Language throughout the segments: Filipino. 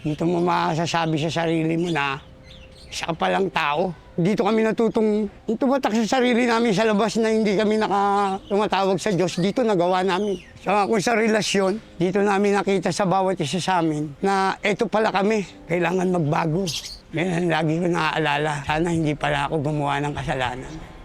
Dito mo masasabi sa sarili mo na isa ka palang tao. Dito kami natutong tumatak sa sarili namin sa labas na hindi kami naka sa Diyos. Dito nagawa namin. So kung sa relasyon, dito namin nakita sa bawat isa sa amin na eto pala kami, kailangan magbago. Yan lagi ko naaalala. Sana hindi pala ako gumawa ng kasalanan.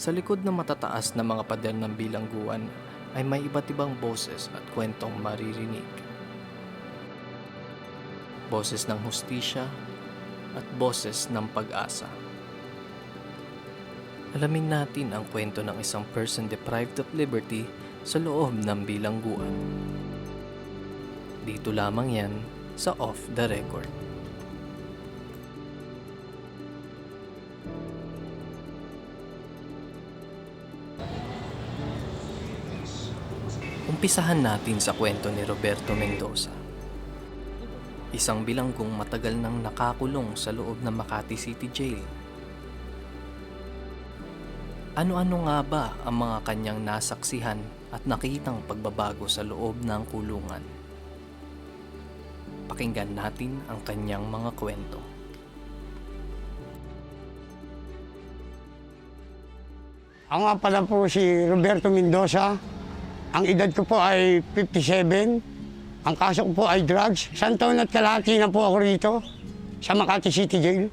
Sa likod ng matataas na mga pader ng bilangguan ay may iba't ibang boses at kwentong maririnig. Boses ng hustisya at boses ng pag-asa. Alamin natin ang kwento ng isang person deprived of liberty sa loob ng bilangguan. Dito lamang yan sa Off the Record. Umpisahan natin sa kwento ni Roberto Mendoza. Isang bilanggong matagal nang nakakulong sa loob ng Makati City Jail. Ano-ano nga ba ang mga kanyang nasaksihan at nakitang pagbabago sa loob ng kulungan? Pakinggan natin ang kanyang mga kwento. Ako nga pala po si Roberto Mendoza. Ang edad ko po ay 57. Ang kaso ko po ay drugs. Isang taon at kalahati na po ako rito sa Makati City Jail.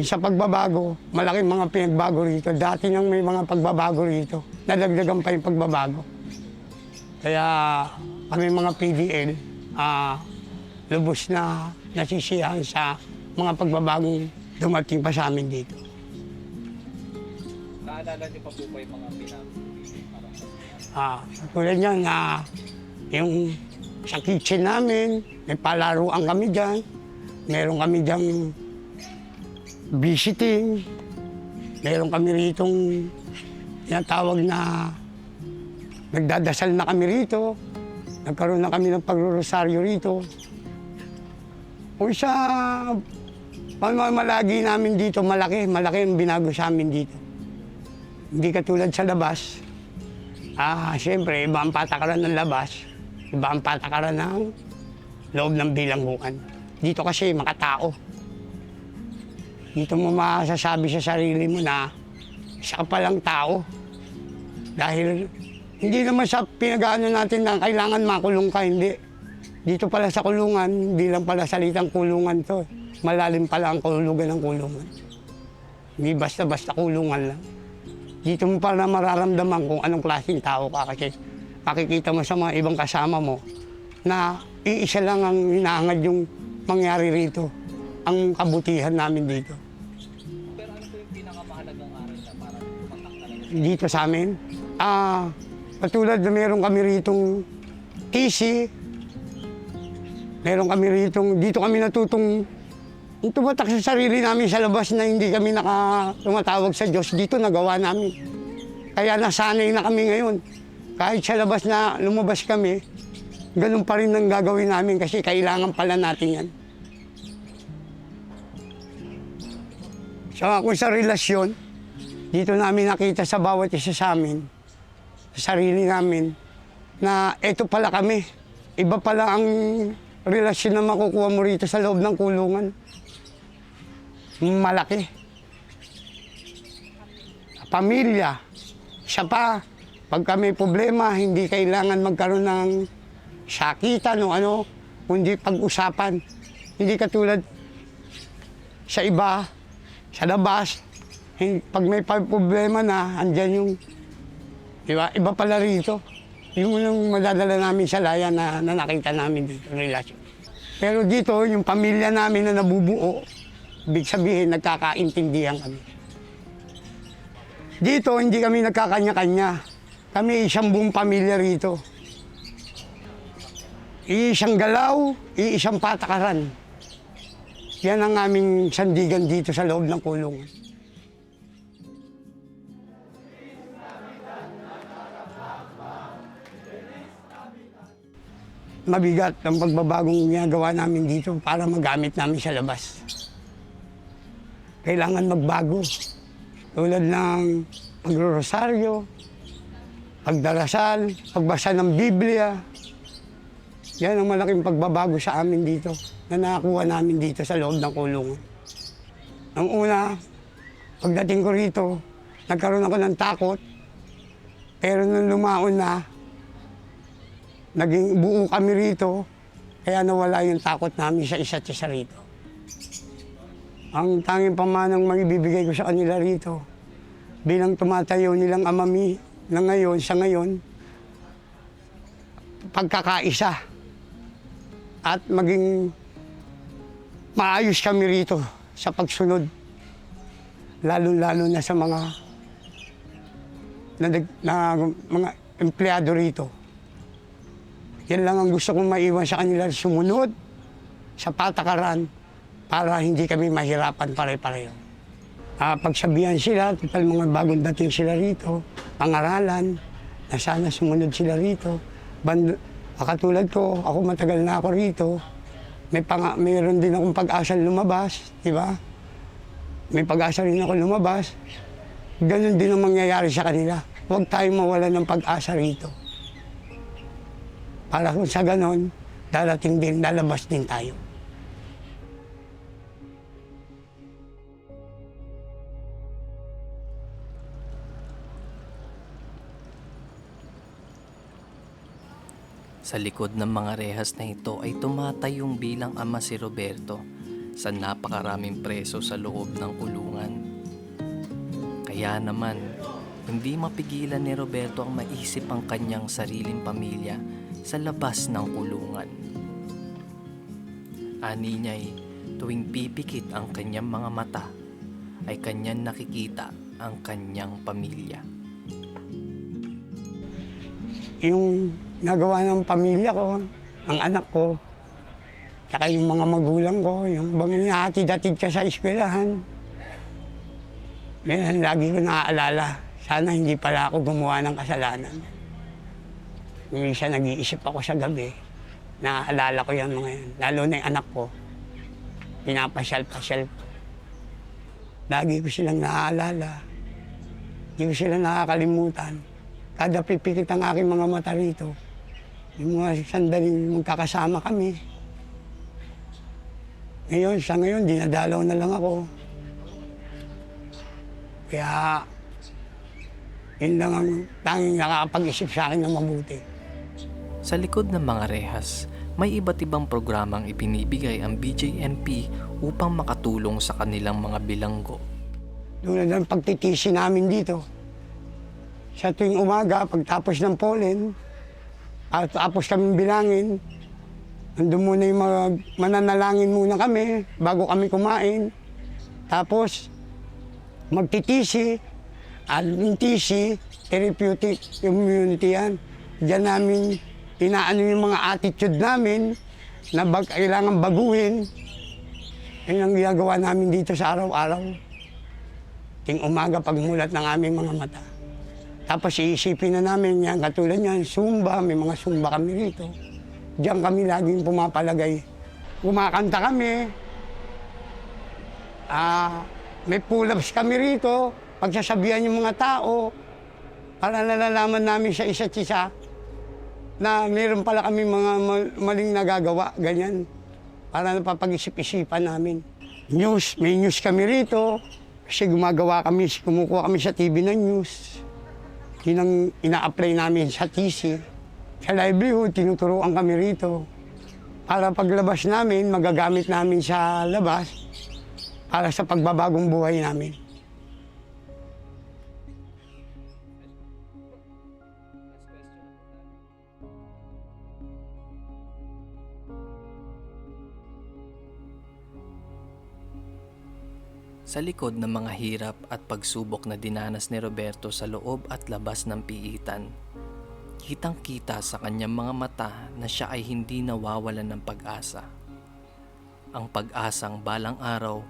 Sa pagbabago, malaking mga pinagbago rito. Dati nang may mga pagbabago rito. Nadagdagan pa yung pagbabago. Kaya kami mga PDL, ah, lubos na nasisiyahan sa mga pagbabagong dumating pa sa amin dito. Naalala niyo pa po ba yung mga pinag Ah, tulad niyan na yung sa kitchen namin, may palaruan kami dyan. Meron kami dyan visiting. Meron kami ritong tinatawag na nagdadasal na kami rito. Nagkaroon na kami ng pagrorosaryo rito. Kung sa pamamalagi namin dito, malaki, malaki ang binago sa amin dito. Hindi katulad sa labas, Ah, siyempre, iba ang patakaran ng labas, iba ang patakaran ng loob ng bilangguan. Dito kasi makatao. Dito mo masasabi sa sarili mo na isa ka palang tao. Dahil hindi naman sa pinag natin na kailangan makulong ka, hindi. Dito pala sa kulungan, hindi lang pala salitang kulungan to. Malalim pala ang kulungan ng kulungan. Hindi basta-basta kulungan lang dito mo pala mararamdaman kung anong klaseng tao ka kasi makikita mo sa mga ibang kasama mo na iisa lang ang hinaangad yung mangyari rito, ang kabutihan namin dito. Pero ano po yung pinakamahalagang aral na para tumatak talaga? Dito sa amin, ah, katulad na meron kami ritong TC, meron kami ritong, dito kami natutong tumatak sa sarili namin sa labas na hindi kami naka sa Diyos, dito nagawa namin. Kaya nasanay na kami ngayon. Kahit sa labas na lumabas kami, ganun pa rin ang gagawin namin kasi kailangan pala natin yan. So kung sa relasyon, dito namin nakita sa bawat isa sa amin, sa sarili namin, na eto pala kami. Iba pala ang relasyon na makukuha mo rito sa loob ng kulungan malaki. Pamilya. Siya pa, pagka may problema, hindi kailangan magkaroon ng sakitan o ano, kundi pag-usapan. Hindi katulad sa iba, sa labas, pag may problema na, andyan yung, di ba, iba pala rito. Yung, yung madadala namin sa laya na, na nakita namin dito, relasyon. Pero dito, yung pamilya namin na nabubuo, Ibig sabihin, nagkakaintindihan kami. Dito, hindi kami nagkakanya-kanya. Kami isang buong pamilya rito. Iisang galaw, iisang patakaran. Yan ang aming sandigan dito sa loob ng kulungan. mabigat ang pagbabagong ginagawa namin dito para magamit namin sa labas. Kailangan magbago. Tulad ng pagro-rosaryo, pagdarasal, pagbasa ng Biblia. Yan ang malaking pagbabago sa amin dito na nakakuha namin dito sa loob ng kulungan. Ang una, pagdating ko rito, nagkaroon ako ng takot. Pero nung lumaon na, naging buo kami rito, kaya nawala yung takot namin sa isa't isa rito. Ang tanging pamanang maibibigay ko sa kanila rito, bilang tumatayo nilang amami na ngayon, sa ngayon, pagkakaisa at maging maayos kami rito sa pagsunod. Lalo-lalo na sa mga na, na mga empleyado rito. Yan lang ang gusto kong maiwan sa kanila, sumunod sa patakaran para hindi kami mahirapan pare-pareho. Ah, pagsabihan sila, total mga bagong dating sila rito, pangaralan, na sana sumunod sila rito. Band, ah, katulad ko, ako matagal na ako rito, may pang, mayroon din akong pag-asa lumabas, di ba? May pag-asa rin ako lumabas. Ganon din ang mangyayari sa kanila. Huwag tayong mawala ng pag-asa rito. Para kung sa ganon, darating din, lalabas din tayo. Sa likod ng mga rehas na ito ay tumatayong bilang ama si Roberto sa napakaraming preso sa loob ng kulungan. Kaya naman, hindi mapigilan ni Roberto ang maisip ang kanyang sariling pamilya sa labas ng kulungan. Ani niya'y tuwing pipikit ang kanyang mga mata ay kanyang nakikita ang kanyang pamilya. Yung nagawa ng pamilya ko, ang anak ko, saka yung mga magulang ko, yung bang inahatid-hatid ka sa eskwelahan. Yan, lagi ko naaalala. Sana hindi pala ako gumawa ng kasalanan. Minsan nag-iisip ako sa gabi, naaalala ko yung mga yan. Lalo na yung anak ko, pinapasyal-pasyal ko. Lagi ko silang naaalala. Hindi ko sila nakakalimutan. Kada pipikit ang aking mga mata rito, yung mga sandaling magkakasama kami. Ngayon, sa ngayon, dinadalaw na lang ako. Kaya, yun lang ang tanging nakakapag-isip sa akin ng mabuti. Sa likod ng mga rehas, may iba't ibang programang ipinibigay ang BJNP upang makatulong sa kanilang mga bilanggo. Tulad ng pagtitisi namin dito. Sa tuwing umaga, pagtapos ng pollen, at tapos kami bilangin, nandun muna yung mga mananalangin muna kami bago kami kumain. Tapos, magtitisi, at yung tisi, therapeutic immunity yan. Diyan namin inaano yung mga attitude namin na bag, kailangan baguhin. Yun ang ginagawa namin dito sa araw-araw. Ting umaga pagmulat ng aming mga mata. Tapos iisipin na namin yan, katulad yan, Zumba, may mga Zumba kami rito. Diyan kami laging pumapalagay. Kumakanta kami. Ah, may pull-ups kami rito. Pagsasabihan yung mga tao para nalalaman namin sa isa't isa na meron pala kami mga mal- maling nagagawa, ganyan. Para napapag-isip-isipan namin. News, may news kami rito. Kasi gumagawa kami, kumukuha kami sa TV ng news. Yun ina-apply namin sa TC. Sa livelihood, tinuturuan kami rito. Para paglabas namin, magagamit namin sa labas para sa pagbabagong buhay namin. Sa likod ng mga hirap at pagsubok na dinanas ni Roberto sa loob at labas ng piitan, kitang-kita sa kanyang mga mata na siya ay hindi nawawalan ng pag-asa. Ang pag-asang balang araw,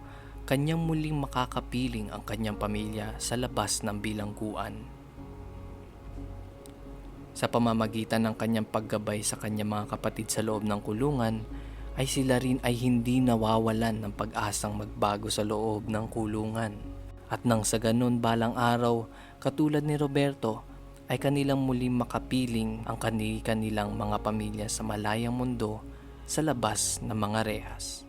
kanyang muling makakapiling ang kanyang pamilya sa labas ng bilangguan. Sa pamamagitan ng kanyang paggabay sa kanyang mga kapatid sa loob ng kulungan, ay sila rin ay hindi nawawalan ng pag-asang magbago sa loob ng kulungan. At nang sa ganun balang araw, katulad ni Roberto, ay kanilang muling makapiling ang kani-kanilang mga pamilya sa malayang mundo sa labas ng mga rehas.